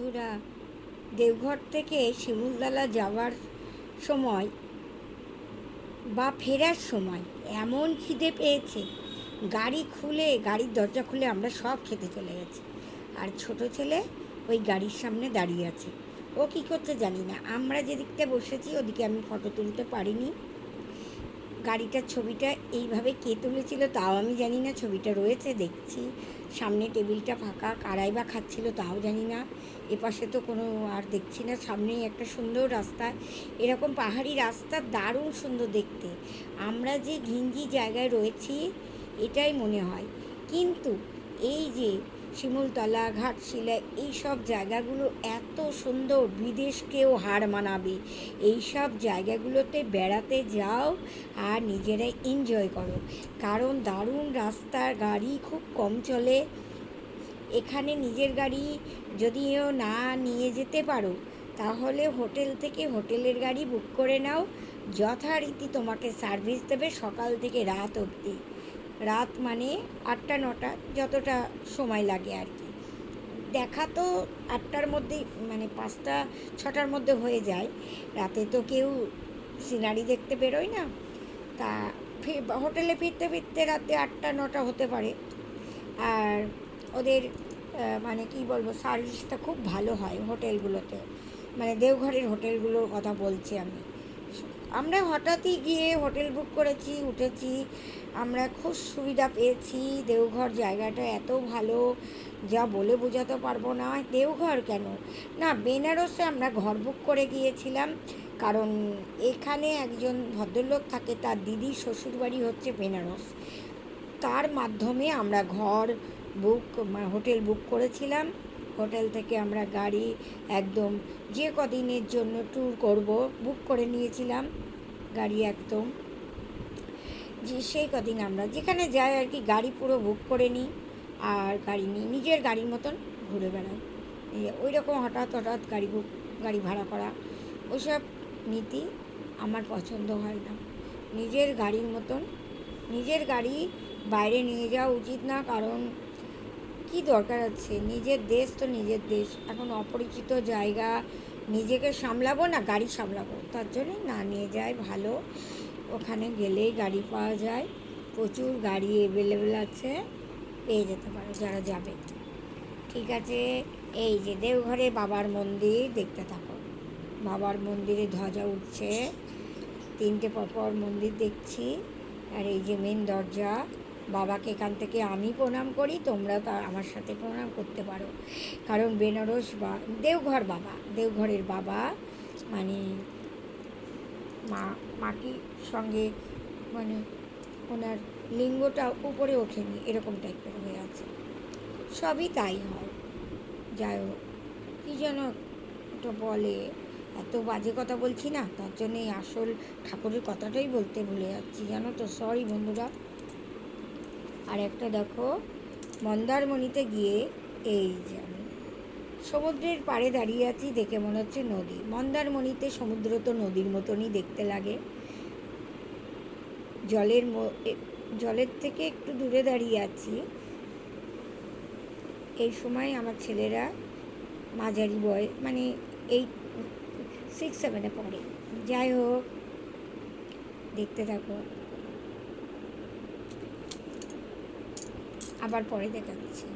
বন্ধুরা, দেওঘর থেকে শিমুলতলা যাওয়ার সময় বা ফেরার সময় এমন খিদে পেয়েছে। গাড়ি খুলে, গাড়ির দরজা খুলে আমরা সব খেতে চলে গেছি। আর ছোট ছেলে ওই গাড়ির সামনে দাঁড়িয়ে আছে। ও কী করছে জানি না। আমরা যেদিকটা বসেছি, ওদিকে আমি ফটো তুলতে পারিনি। গাড়িটার ছবিটা এইভাবে কে তুলেছিল তাও আমি জানি না, ছবিটা রয়েছে, দেখছি। সামনে টেবিলটা ফাঁকা, কারাই বা খাচ্ছিল তাও জানি না। এপাশে তো কোনো আর দেখছি না, সামনেই একটা সুন্দর রাস্তা। এরকম পাহাড়ি রাস্তা, দারুণ সুন্দর দেখতে। আমরা যে ঘিঞ্জি জায়গায় রয়েছি, এটাই মনে হয়। কিন্তু এই যে শিমুলতলা, ঘাটশিলা, এইসব জায়গাগুলো এত সুন্দর, বিদেশকেও হার মানাবে। এই সব জায়গাগুলোতে বেড়াতে যাও আর নিজেরাই এনজয় করো। কারণ দারুণ রাস্তার গাড়ি খুব কম চলে। এখানে নিজের গাড়ি যদিও না নিয়ে যেতে পারো, তাহলে হোটেল থেকে হোটেলের গাড়ি বুক করে নাও। যথারীতি তোমাকে সার্ভিস দেবে সকাল থেকে রাত অবধি। রাত মানে আটটা, নটা, যতটা সময় লাগে আর কি। দেখা তো আটটার মধ্যে মানে পাঁচটা, ছটার মধ্যে হয়ে যায়। রাতে তো কেউ সিনারি দেখতে বেরোয় না। তা হোটেলে ফিরতে ফিরতে রাতে আটটা, নটা হতে পারে। আর ওদের মানে কি বলব সার্ভিসটা খুব ভালো হয় হোটেলগুলোতে। মানে দেওঘরের হোটেলগুলোর কথা বলছি আমি। আমরা হঠাৎই গিয়ে হোটেল বুক করেছি, উঠেছি। আমরা খুব সুবিধা পেয়েছি। দেওঘর জায়গাটা এত ভালো, যা বলে বোঝাতে পারব না। দেওঘর কেন? না, বেনারসে আমরা ঘর বুক করে গিয়েছিলাম, কারণ এখানে একজন ভদ্রলোক থাকে, তার দিদি শ্বশুরবাড়ি হচ্ছে বেনারস। তার মাধ্যমে আমরা ঘর বুক হোটেল বুক করেছিলাম। হোটেল থেকে আমরা গাড়ি একদম যে কদিনের জন্য ট্যুর করব বুক করে নিয়েছিলাম গাড়ি একদম। যে সেই কদিন আমরা যেখানে যাই আর কি গাড়ি পুরো বুক করে নিই আর গাড়ি নিই, নিজের গাড়ির মতন ঘুরে বেড়াই। ওই রকম হঠাৎ হঠাৎ গাড়ি বুক গাড়ি ভাড়া করা, ওইসব নীতি আমার পছন্দ হয় না। নিজের গাড়ির মতন, নিজের গাড়ি বাইরে নিয়ে যাওয়া উচিত না, কারণ কি দরকার আছে? নিজের দেশ তো নিজের দেশ। এখন অপরিচিত জায়গা, নিজেকে সামলাবো না, গাড়ি সামলাবো। তার জন্যে না নিয়ে যায় ভালো। ওখানে গেলেই গাড়ি পাওয়া যায়। প্রচুর গাড়ি অ্যাভেলেবেল আছে। পেয়ে যেতে পারো যারা যাবে। ঠিক আছে? এই যে দেওঘরে বাবার মন্দির, দেখতে থাকো। বাবার মন্দিরে ধ্বজা উঠছে। তিনটে পরপর মন্দির দেখছি। আর এই যে মেন দরজা। বাবাকে এখান থেকে আমি প্রণাম করি, তোমরা তা আমার সাথে প্রণাম করতে পারো। কারণ বেনারস বা দেওঘর বাবা, দেওঘরের বাবা মানে মা, মাটির সঙ্গে মানে ওনার লিঙ্গটা উপরে ওঠেনি, এরকম টাইপের হয়ে আছে। সবই তাই হয়। যাই হোক, কী যেন ওটা বলে, এত বাজে কথা বলছি না, তার জন্যই আসল ঠাকুরের কথাটাই বলতে ভুলে যাচ্ছি, জানো তো? সরি বন্ধুরা। আর একটা দেখো, মন্দারমণিতে গিয়ে এই যে আমি সমুদ্রের পাড়ে দাঁড়িয়ে আছি দেখে মনে হচ্ছে নদী। মন্দারমণিতে সমুদ্র তো নদীর মতনই দেখতে লাগে। জলের জলের থেকে একটু দূরে দাঁড়িয়ে আছি। এই সময় আমার ছেলেরা মাঝারি বয় মানে এই সিক্স সেভেনে পড়ে। যাই হোক, দেখতে থাকো। আবার পরে দেখা যাচ্ছে